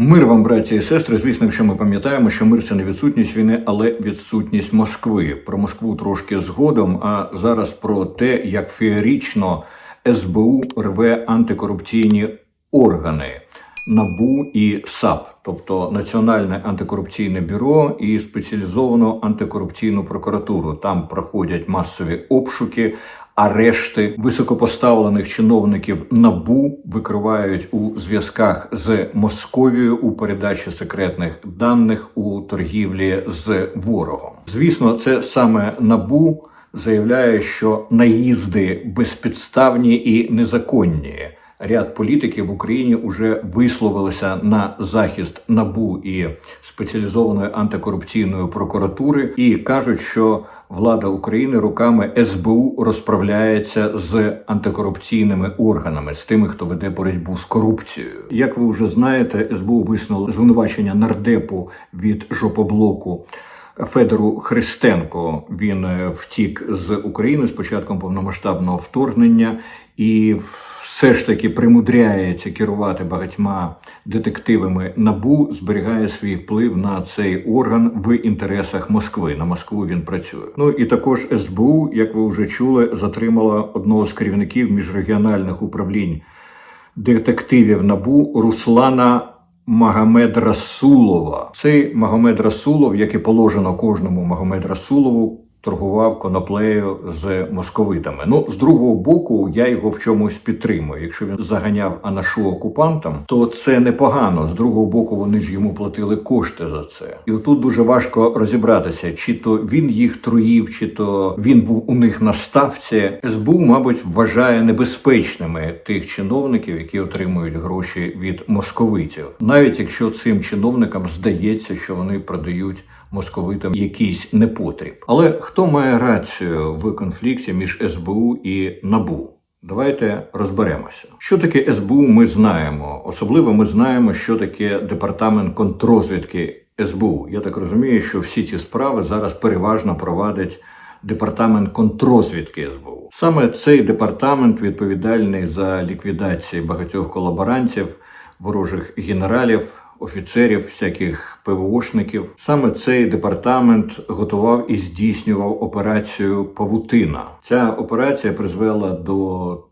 Мир вам, браті і сестри. Звісно, якщо ми пам'ятаємо, що мир це не відсутність війни, але відсутність Москви. Про Москву трошки згодом. А зараз про те, як феєрично СБУ рве антикорупційні органи НАБУ і САП, тобто Національне антикорупційне бюро і спеціалізовану антикорупційну прокуратуру. Там проходять масові обшуки. Арешти високопоставлених чиновників набу викривають у зв'язках з Московією у передачі секретних даних у торгівлі з ворогом. Звісно, це саме набу заявляє, що наїзди безпідставні і незаконні. Ряд політиків в Україні вже висловилися на захист набу і спеціалізованої антикорупційної прокуратури і кажуть, що влада України руками СБУ розправляється з антикорупційними органами, з тими, хто веде боротьбу з корупцією. Як ви вже знаєте, СБУ висунуло звинувачення нардепу від жопоблоку. Федору Христенко він е, втік з України з початком повномасштабного вторгнення і все ж таки примудряється керувати багатьма детективами набу, зберігає свій вплив на цей орган в інтересах Москви. На Москву він працює. Ну і також СБУ, як ви вже чули, затримала одного з керівників міжрегіональних управлінь детективів набу Руслана. Магомед Расулова. Цей Магомед Расулов, як і положено кожному Магомед Расулову, торгував коноплею з московитами. Ну, з другого боку, я його в чомусь підтримую. Якщо він заганяв анашу окупантам, то це непогано. З другого боку, вони ж йому платили кошти за це. І отут дуже важко розібратися, чи то він їх труїв, чи то він був у них на ставці. СБУ, мабуть, вважає небезпечними тих чиновників, які отримують гроші від московитів, навіть якщо цим чиновникам здається, що вони продають московитам якийсь непотріб. Але хто має рацію в конфлікті між СБУ і НАБУ? Давайте розберемося. Що таке СБУ, ми знаємо. Особливо ми знаємо, що таке департамент контррозвідки СБУ. Я так розумію, що всі ці справи зараз переважно провадить департамент контррозвідки СБУ. Саме цей департамент відповідальний за ліквідацію багатьох колаборантів, ворожих генералів офіцерів, всяких ПВОшників. Саме цей департамент готував і здійснював операцію Павутина. Ця операція призвела до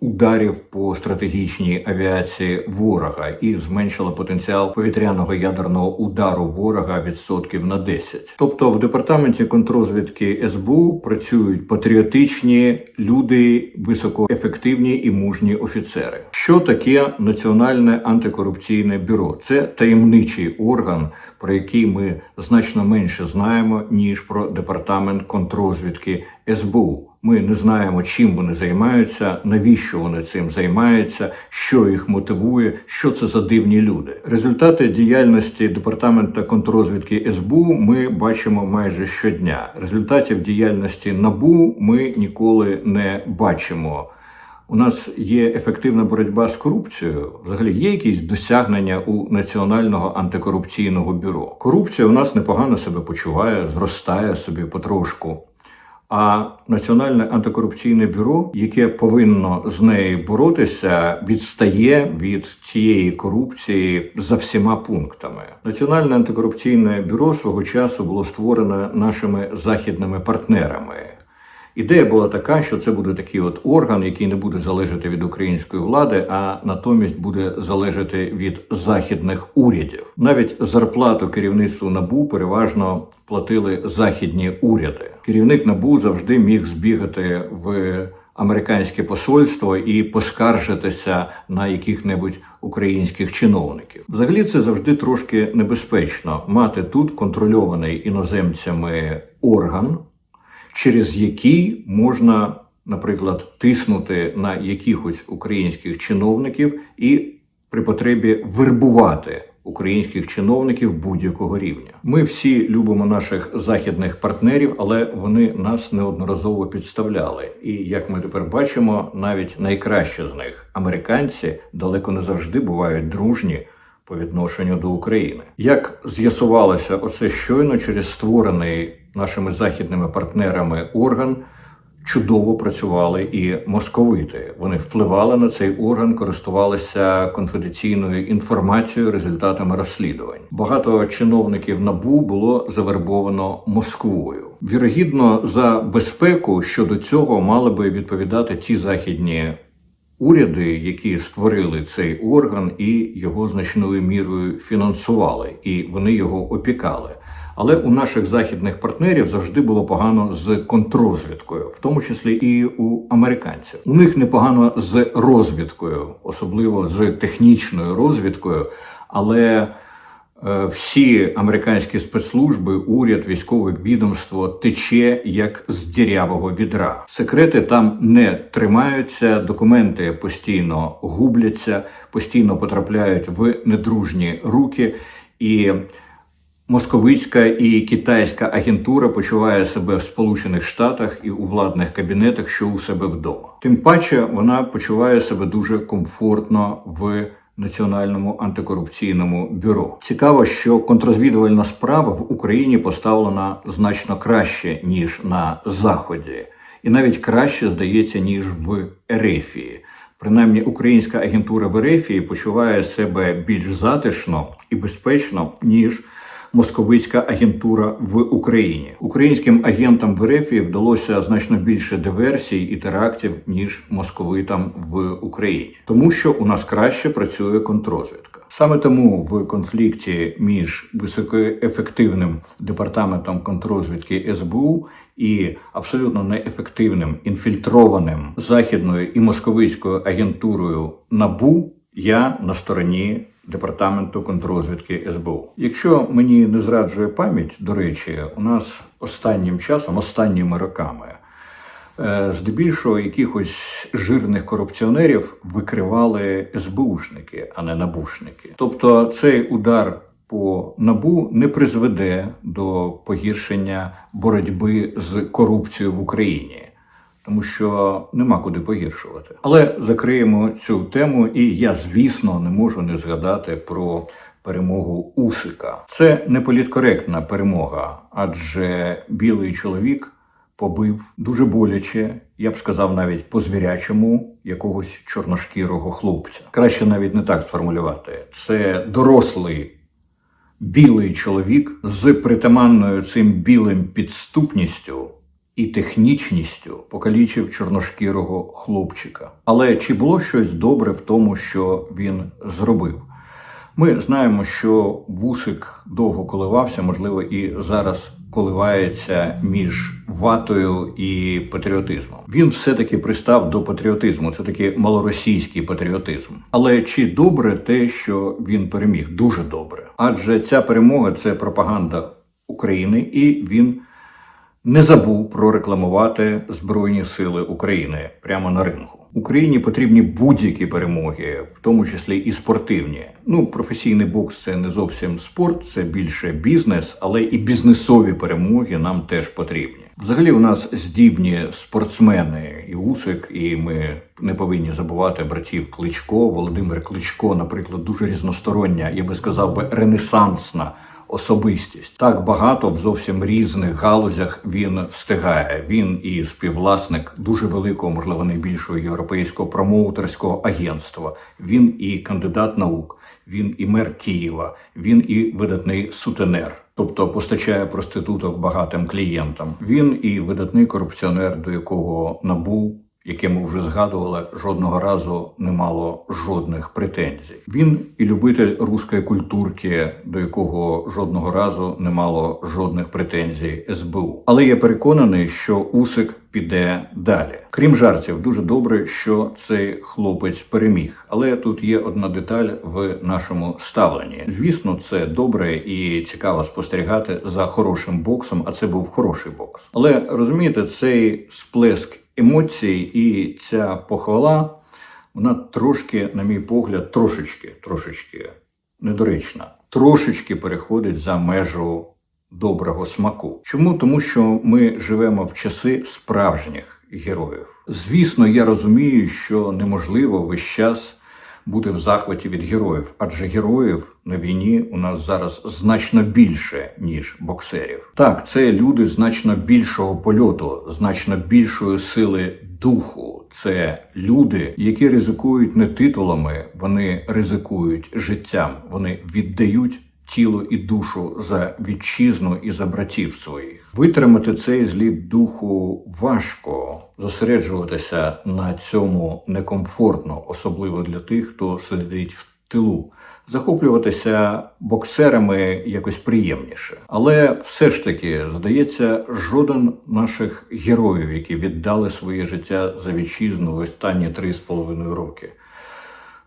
ударів по стратегічній авіації ворога і зменшила потенціал повітряного ядерного удару ворога відсотків на 10. Тобто в департаменті контрозвідки СБУ працюють патріотичні люди, високоефективні і мужні офіцери. Що таке Національне антикорупційне бюро? Це таємничий орган, про який ми значно менше знаємо ніж про департамент контрозвідки СБУ. Ми не знаємо, чим вони займаються, навіщо вони цим займаються, що їх мотивує, що це за дивні люди. Результати діяльності департаменту контррозвідки СБУ ми бачимо майже щодня. Результатів діяльності НАБУ ми ніколи не бачимо. У нас є ефективна боротьба з корупцією. Взагалі є якісь досягнення у національного антикорупційного бюро. Корупція у нас непогано себе почуває, зростає собі потрошку. А Національне антикорупційне бюро, яке повинно з нею боротися, відстає від цієї корупції за всіма пунктами. Національне антикорупційне бюро свого часу було створене нашими західними партнерами. Ідея була така, що це буде такий от орган, який не буде залежати від української влади, а натомість буде залежати від західних урядів. Навіть зарплату керівництву набу переважно платили західні уряди. Керівник набу завжди міг збігати в американське посольство і поскаржитися на яких-небудь українських чиновників. Взагалі, це завжди трошки небезпечно мати тут контрольований іноземцями орган через який можна, наприклад, тиснути на якихось українських чиновників і при потребі вербувати українських чиновників будь-якого рівня. Ми всі любимо наших західних партнерів, але вони нас неодноразово підставляли. І як ми тепер бачимо, навіть найкраще з них американці далеко не завжди бувають дружні. По відношенню до України, як з'ясувалося, оце щойно через створений нашими західними партнерами орган чудово працювали і московити. Вони впливали на цей орган, користувалися конфіденційною інформацією, результатами розслідувань. Багато чиновників набу було завербовано Москвою. Вірогідно, за безпеку щодо цього мали би відповідати ті західні уряди, які створили цей орган і його значною мірою фінансували, і вони його опікали. Але у наших західних партнерів завжди було погано з контррозвідкою, в тому числі і у американців. У них непогано з розвідкою, особливо з технічною розвідкою, але е, всі американські спецслужби, уряд, військове відомство тече як з дірявого відра. Секрети там не тримаються, документи постійно губляться, постійно потрапляють в недружні руки і. Московицька і китайська агентура почуває себе в Сполучених Штатах і у владних кабінетах, що у себе вдома. Тим паче вона почуває себе дуже комфортно в Національному антикорупційному бюро. Цікаво, що контррозвідувальна справа в Україні поставлена значно краще ніж на заході, і навіть краще здається ніж в Ерефії. Принаймні, українська агентура в Ерефії почуває себе більш затишно і безпечно ніж московицька агентура в Україні. Українським агентам в Ерефії вдалося значно більше диверсій і терактів ніж московитам в Україні, тому що у нас краще працює контррозвідка. Саме тому в конфлікті між високоефективним департаментом контррозвідки СБУ і абсолютно неефективним інфільтрованим західною і московицькою агентурою НАБУ я на стороні департаменту контррозвідки СБУ. Якщо мені не зраджує пам'ять, до речі, у нас останнім часом, останніми роками, е, здебільшого якихось жирних корупціонерів викривали СБУшники, а не набушники. Тобто цей удар. По набу не призведе до погіршення боротьби з корупцією в Україні тому що нема куди погіршувати. Але закриємо цю тему, і я, звісно, не можу не згадати про перемогу Усика. Це не політкоректна перемога, адже білий чоловік побив дуже боляче, я б сказав, навіть по звірячому якогось чорношкірого хлопця. Краще навіть не так сформулювати. Це дорослий. Білий чоловік з притаманною цим білим підступністю і технічністю покалічив чорношкірого хлопчика. Але чи було щось добре в тому, що він зробив? Ми знаємо, що вусик довго коливався, можливо, і зараз коливається між ватою і патріотизмом. Він все-таки пристав до патріотизму. Це такий малоросійський патріотизм. Але чи добре те, що він переміг? Дуже добре. Адже ця перемога це пропаганда України, і він не забув прорекламувати Збройні Сили України прямо на ринку. Україні потрібні будь-які перемоги, в тому числі і спортивні. Ну, професійний бокс це не зовсім спорт, це більше бізнес, але і бізнесові перемоги нам теж потрібні. Взагалі, у нас здібні спортсмени і Усик, і ми не повинні забувати братів Кличко. Володимир Кличко, наприклад, дуже різностороння, я би сказав би, ренесансна особистість. Так багато в зовсім різних галузях він встигає. Він і співвласник дуже великого, можливо, найбільшого європейського промоутерського агентства. Він і кандидат наук, він і мер Києва, він і видатний сутенер. Тобто постачає проституток багатим клієнтам. Він і видатний корупціонер, до якого набув яке ми вже згадували, жодного разу не мало жодних претензій. Він і любитель руської культурки, до якого жодного разу не мало жодних претензій СБУ. Але я переконаний, що Усик піде далі. Крім жартів, дуже добре, що цей хлопець переміг. Але тут є одна деталь в нашому ставленні. Звісно, це добре і цікаво спостерігати за хорошим боксом. А це був хороший бокс. Але розумієте, цей сплеск емоцій і ця похвала, вона трошки, на мій погляд, трошечки, трошечки недоречна, трошечки переходить за межу доброго смаку. Чому? Тому що ми живемо в часи справжніх героїв. Звісно, я розумію, що неможливо весь час бути в захваті від героїв, адже героїв на війні у нас зараз значно більше ніж боксерів. Так, це люди значно більшого польоту, значно більшої сили духу. Це люди, які ризикують не титулами, вони ризикують життям, вони віддають. Тіло і душу за вітчизну і за братів своїх витримати цей зліт духу важко зосереджуватися на цьому некомфортно, особливо для тих, хто сидить в тилу. Захоплюватися боксерами якось приємніше, але все ж таки здається, жоден наших героїв, які віддали своє життя за вітчизну в останні три з половиною роки.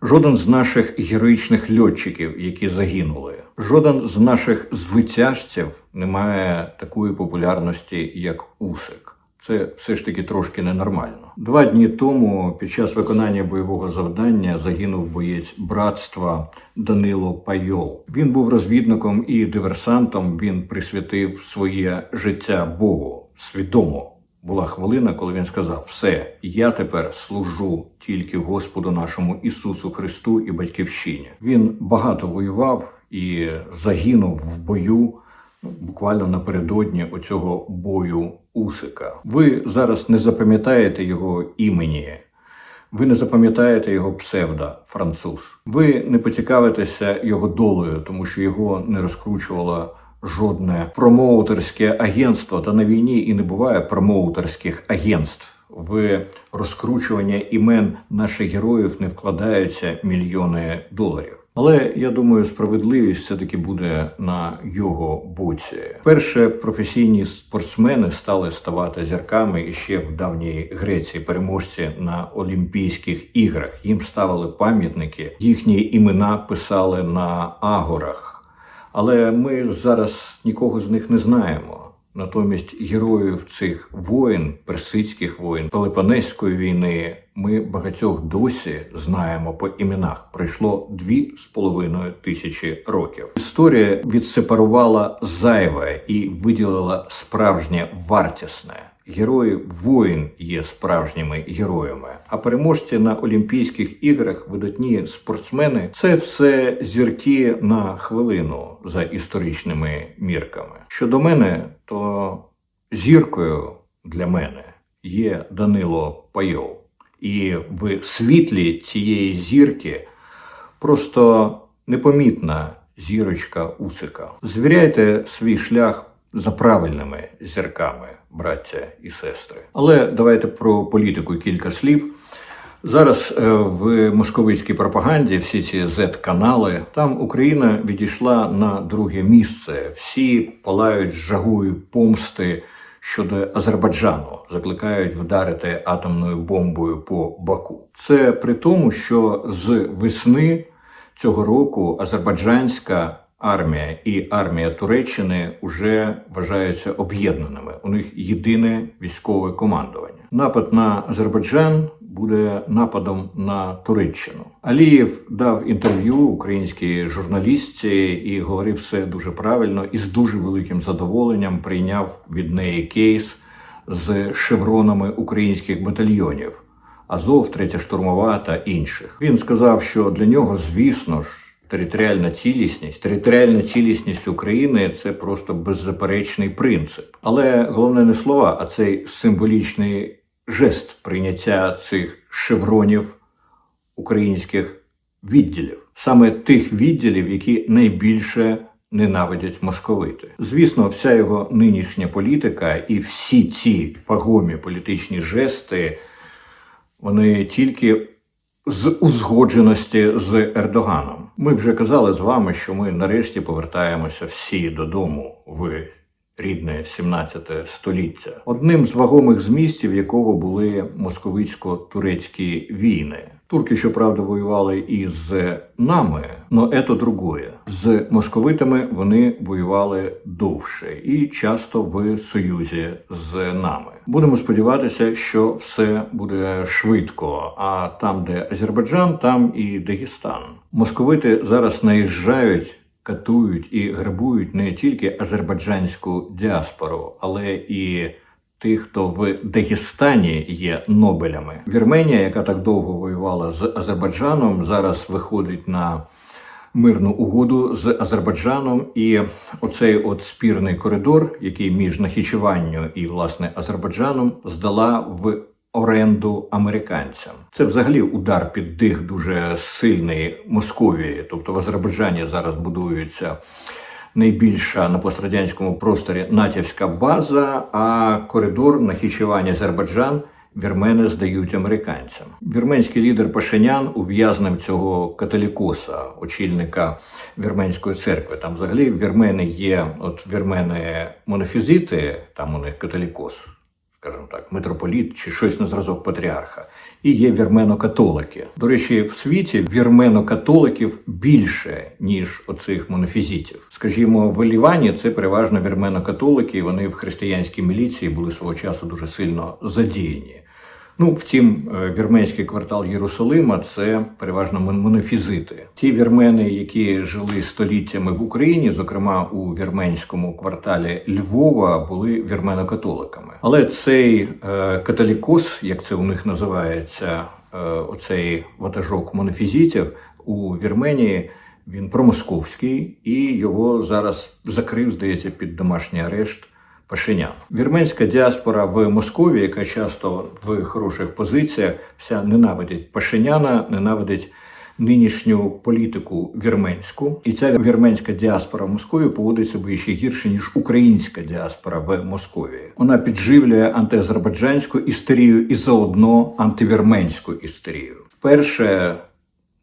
Жоден з наших героїчних льотчиків, які загинули, жоден з наших звитяжців не має такої популярності, як Усик. Це все ж таки трошки ненормально. Два дні тому, під час виконання бойового завдання, загинув боєць братства Данило Пайол. Він був розвідником і диверсантом. Він присвятив своє життя Богу свідомо. Була хвилина, коли він сказав: Все, я тепер служу тільки Господу нашому Ісусу Христу і Батьківщині. Він багато воював і загинув в бою. ну, Буквально напередодні оцього бою Усика. Ви зараз не запам'ятаєте його імені, ви не запам'ятаєте його псевдо француз. Ви не поцікавитеся його долею, тому що його не розкручувало жодне промоутерське агентство. Та на війні і не буває промоутерських агентств. В розкручування імен наших героїв не вкладаються мільйони доларів. Але я думаю, справедливість все-таки буде на його боці. Перше професійні спортсмени стали ставати зірками іще в давній Греції, переможці на Олімпійських іграх. Їм ставили пам'ятники, їхні імена писали на агорах. Але ми зараз нікого з них не знаємо. Натомість героїв цих воїн, персидських воїн, Пелепонезької війни, ми багатьох досі знаємо по іменах. Пройшло дві з половиною тисячі років. Історія відсепарувала зайве і виділила справжнє вартісне. Герої воїн є справжніми героями, а переможці на Олімпійських іграх, видатні спортсмени, це все зірки на хвилину за історичними мірками. Щодо мене, то зіркою для мене є Данило Пайов. І в світлі цієї зірки просто непомітна зірочка Усика. Звіряйте свій шлях за правильними зірками, браття і сестри. Але давайте про політику кілька слів. Зараз е, в московицькій пропаганді всі ці Z-канали, там Україна відійшла на друге місце. Всі палають жагою помсти щодо Азербайджану, закликають вдарити атомною бомбою по Баку. Це при тому, що з весни цього року азербайджанська армія і армія Туреччини вже вважаються об'єднаними. У них єдине військове командування. Напад на Азербайджан буде нападом на Туреччину. Алієв дав інтерв'ю українській журналістці і говорив все дуже правильно і з дуже великим задоволенням прийняв від неї кейс з шевронами українських батальйонів. Азов, третя штурмова та інших. Він сказав, що для нього, звісно ж, територіальна цілісність, територіальна цілісність України це просто беззаперечний принцип. Але головне не слова, а цей символічний жест прийняття цих шевронів українських відділів, саме тих відділів, які найбільше ненавидять московити. Звісно, вся його нинішня політика і всі ці вагомі політичні жести, вони тільки з узгодженості з Ердоганом. Ми вже казали з вами, що ми нарешті повертаємося всі додому в рідне 17 століття. Одним з вагомих змістів якого були московицько-турецькі війни. Турки, щоправда, воювали із нами, но це другое. З московитами вони воювали довше і часто в союзі з нами. Будемо сподіватися, що все буде швидко. А там, де Азербайджан, там і Дагестан. Московити зараз наїжджають. Катують і грабують не тільки азербайджанську діаспору, але і тих, хто в Дагестані є Нобелями. Вірменія, яка так довго воювала з Азербайджаном, зараз виходить на мирну угоду з Азербайджаном, і оцей от спірний коридор, який між Нахічеванню і власне Азербайджаном, здала в оренду американцям. Це взагалі удар під дих дуже сильний Московії. Тобто в Азербайджані зараз будується найбільша на пострадянському просторі натівська база, а коридор Нахічевання Азербайджан вірмени здають американцям. Вірменський лідер Пашинян ув'язнив цього католікоса, очільника вірменської церкви. Там взагалі вірмени є, от вірмени монофізити, там у них католікос, скажімо так, митрополіт чи щось на зразок патріарха. І є вірмено-католики. До речі, в світі вірмено-католиків більше, ніж оцих монофізітів. Скажімо, в Лівані це переважно вірмено-католики, і вони в християнській міліції були свого часу дуже сильно задіяні. Ну, втім, е, вірменський квартал Єрусалима це переважно монофізити. Ті вірмени, які жили століттями в Україні, зокрема у вірменському кварталі Львова, були вірмено-католиками. Але цей е, католікос, як це у них називається, е, оцей ватажок монофізитів у Вірменії. Він промосковський і його зараз закрив, здається, під домашній арешт Пашинян. Вірменська діаспора в Московії, яка часто в хороших позиціях, вся ненавидить Пашиняна, ненавидить нинішню політику вірменську. І ця вірменська діаспора в Московії поводить себе ще гірше, ніж українська діаспора в Московії. Вона підживлює антиазербайджанську істерію і заодно антивірменську істерію. Вперше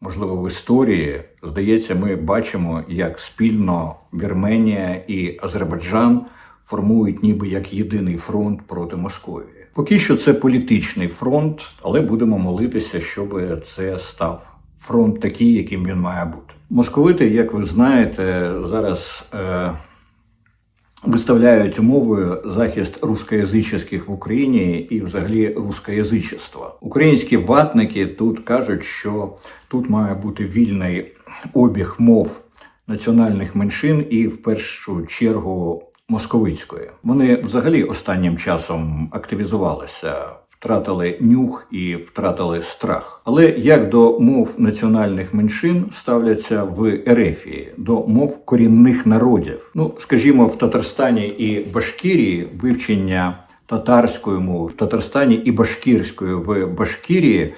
можливо, в історії, здається, ми бачимо, як спільно Вірменія і Азербайджан формують ніби як єдиний фронт проти Московії. Поки що це політичний фронт, але будемо молитися, щоб це став фронт такий, яким він має бути. Московити, як ви знаєте, зараз е, виставляють умовою захист рускоязичних в Україні і взагалі рускоязичества. Українські ватники тут кажуть, що тут має бути вільний обіг мов національних меншин і в першу чергу московицької. Вони взагалі останнім часом активізувалися. Втратили нюх і втратили страх. Але як до мов національних меншин ставляться в Ерефії, до мов корінних народів? Ну, скажімо, в Татарстані і Башкірії вивчення татарської мови в Татарстані і башкірської в Башкірії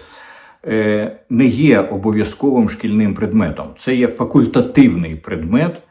е, не є обов'язковим шкільним предметом. Це є факультативний предмет.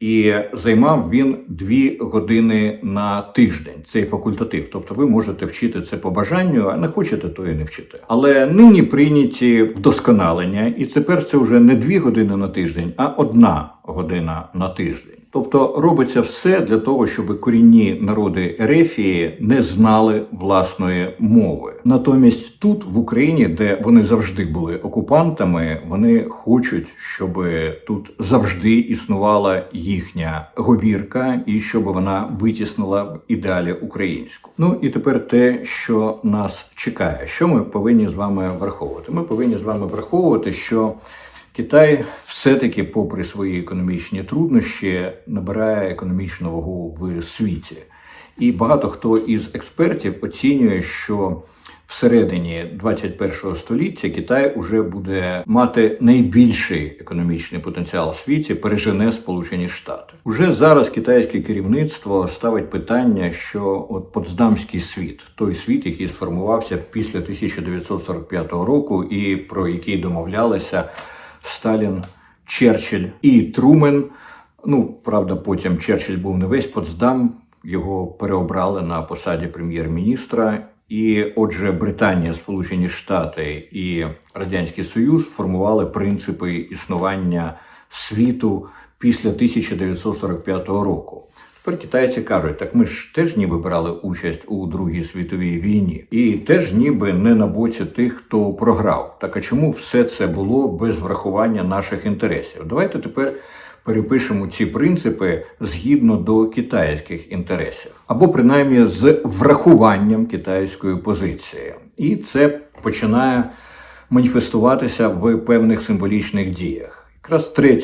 І займав він дві години на тиждень. Цей факультатив. Тобто ви можете вчити це по бажанню, а не хочете, то і не вчите. Але нині прийняті вдосконалення, і тепер це вже не дві години на тиждень, а одна година на тиждень. Тобто робиться все для того, щоб корінні народи Ерефії не знали власної мови. Натомість тут, в Україні, де вони завжди були окупантами, вони хочуть, щоб тут завжди існувала їхня говірка, і щоб вона витіснила в ідеалі українську. Ну і тепер те, що нас чекає, що ми повинні з вами враховувати. Ми повинні з вами враховувати, що Китай все-таки, попри свої економічні труднощі, набирає економічну вагу в світі. І багато хто із експертів оцінює, що всередині 21 століття Китай уже буде мати найбільший економічний потенціал в світі, пережене Сполучені Штати. Уже зараз китайське керівництво ставить питання, що от Потсдамський світ, той світ, який сформувався після 1945 року, і про який домовлялися Сталін, Черчилль і Трумен. Ну, правда, потім Черчилль був не весь Потсдам, його переобрали на посаді прем'єр-міністра. І отже, Британія, Сполучені Штати і Радянський Союз формували принципи існування світу після 1945 року. Тепер китайці кажуть, так ми ж теж ніби брали участь у Другій світовій війні, і теж ніби не на боці тих, хто програв. Так а чому все це було без врахування наших інтересів? Давайте тепер перепишемо ці принципи згідно до китайських інтересів, або принаймні з врахуванням китайської позиції. І це починає маніфестуватися в певних символічних діях. Якраз 3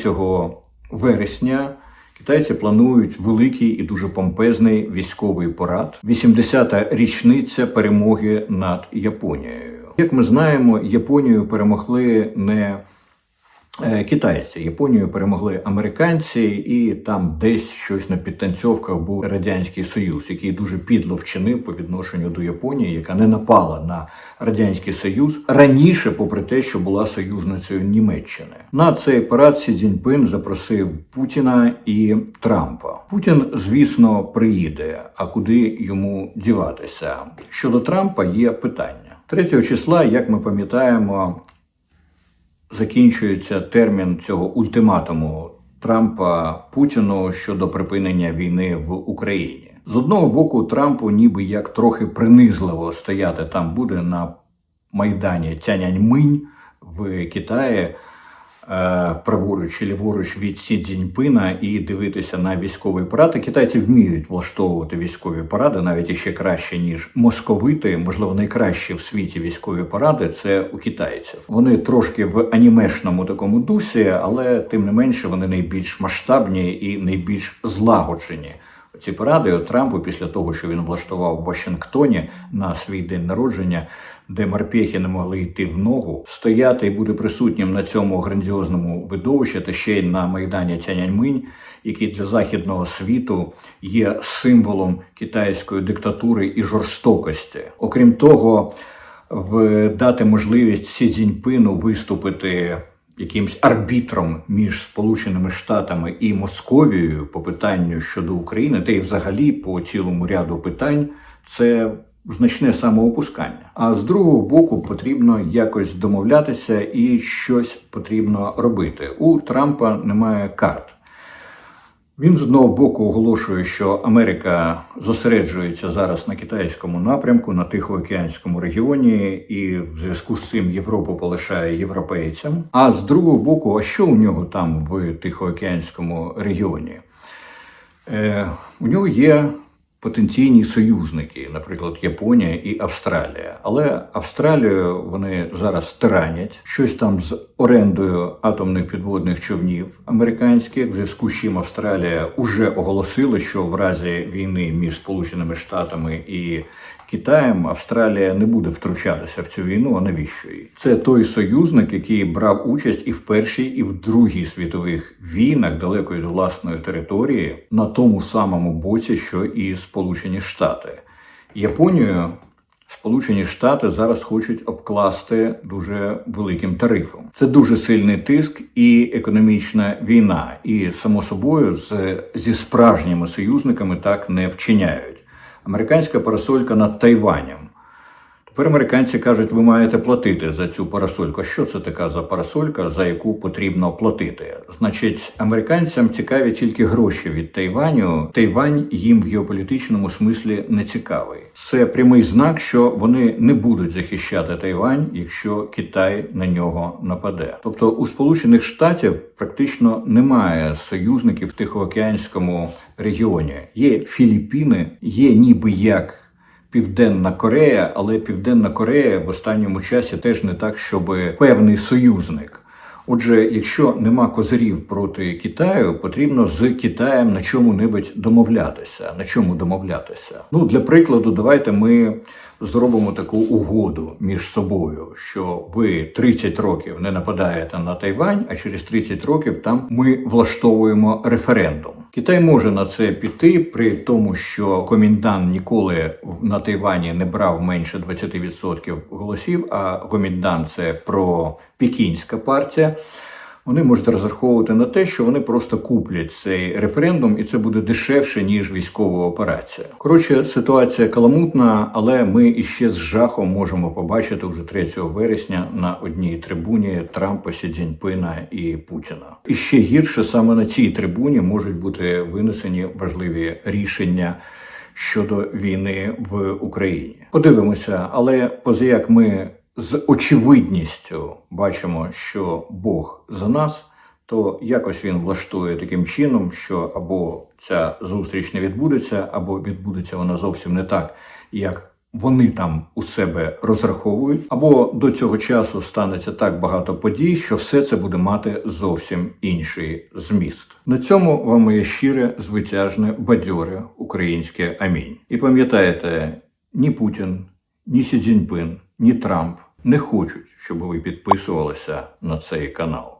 вересня Китайці планують великий і дуже помпезний військовий парад. 80-та річниця перемоги над Японією. Як ми знаємо, Японію перемогли не китайці, Японію перемогли американці, і там десь щось на підтанцьовках був радянський союз, який дуже підло вчинив по відношенню до Японії, яка не напала на радянський союз раніше, попри те, що була союзницею Німеччини. На цей парад Сі Цзіньпин запросив Путіна і Трампа. Путін, звісно, приїде. А куди йому діватися? Щодо Трампа є питання 3 числа, як ми пам'ятаємо, закінчується термін цього ультиматуму Трампа Путіну щодо припинення війни в Україні. З одного боку, Трампу ніби як трохи принизливо стояти там буде на майдані Тяньаньминь в Китаї. Е, Праворуч чи ліворуч від Сі Цзіньпина і дивитися на військовий парад. І Китайці вміють влаштовувати військові паради навіть іще краще ніж московити. Можливо, найкращі в світі військові паради це у китайців. Вони трошки в анімешному такому дусі, але тим не менше вони найбільш масштабні і найбільш злагоджені. Ці паради Трампу після того, що він влаштував в Вашингтоні на свій день народження, де морпехи не могли йти в ногу, стояти і бути присутнім на цьому грандіозному видовищі, та ще й на майдані Тяньаньминь, який для західного світу є символом китайської диктатури і жорстокості. Окрім того, дати можливість Сі Цзіньпину виступити якимсь арбітром між Сполученими Штатами і Московією по питанню щодо України, та й взагалі по цілому ряду питань, це значне самоопускання. А з другого боку потрібно якось домовлятися і щось потрібно робити. У Трампа немає карт. Він з одного боку оголошує, що Америка зосереджується зараз на китайському напрямку, на Тихоокеанському регіоні, і в зв'язку з цим Європу полишає європейцям. А з другого боку, а що у нього там в Тихоокеанському регіоні? Е, у нього є потенційні союзники, наприклад, Японія і Австралія. Але Австралію вони зараз тиранять щось там з орендою атомних підводних човнів американських, в зв'язку з чим Австралія вже оголосила, що в разі війни між Сполученими Штатами і Китаєм Австралія не буде втручатися в цю війну. А навіщо їй? Це той союзник, який брав участь і в першій, і в другій світових війнах далеко від власної території на тому самому боці, що і Сполучені Штати. Японію Сполучені Штати зараз хочуть обкласти дуже великим тарифом. Це дуже сильний тиск і економічна війна. І само собою з, зі справжніми союзниками так не вчиняють. Американська парасолька над Тайванем. Тепер американці кажуть, ви маєте платити за цю парасольку. Що це така за парасолька, за яку потрібно платити? Значить, американцям цікаві тільки гроші від Тайваню. Тайвань їм в геополітичному смислі не цікавий. Це прямий знак, що вони не будуть захищати Тайвань, якщо Китай на нього нападе. Тобто у Сполучених Штатів практично немає союзників в Тихоокеанському регіоні. Є Філіппіни, є ніби як. Південна Корея, але Південна Корея в останньому часі теж не так, щоб певний союзник. Отже, якщо нема козирів проти Китаю, потрібно з Китаєм на чому-небудь домовлятися. На чому домовлятися? Ну, для прикладу, давайте ми зробимо таку угоду між собою, що ви 30 років не нападаєте на Тайвань, а через 30 років там ми влаштовуємо референдум. Китай може на це піти при тому, що коміндан ніколи на Тайвані не брав менше 20% голосів. А коміндан це про пекінська партія. Вони можуть розраховувати на те, що вони просто куплять цей референдум, і це буде дешевше ніж військова операція. Коротше, ситуація каламутна, але ми іще з жахом можемо побачити вже 3 вересня на одній трибуні Трампа, Сі Цзіньпина і Путіна. І ще гірше саме на цій трибуні можуть бути винесені важливі рішення. Щодо війни в Україні, подивимося, але поза як ми з очевидністю бачимо, що Бог за нас, то якось він влаштує таким чином, що або ця зустріч не відбудеться, або відбудеться вона зовсім не так, як вони там у себе розраховують, або до цього часу станеться так багато подій, що все це буде мати зовсім інший зміст. На цьому вам моє щире, звитяжне, бадьоре українське амінь. І пам'ятаєте, ні Путін, ні Сі Цзіньпин, ні Трамп не хочуть, щоб ви підписувалися на цей канал.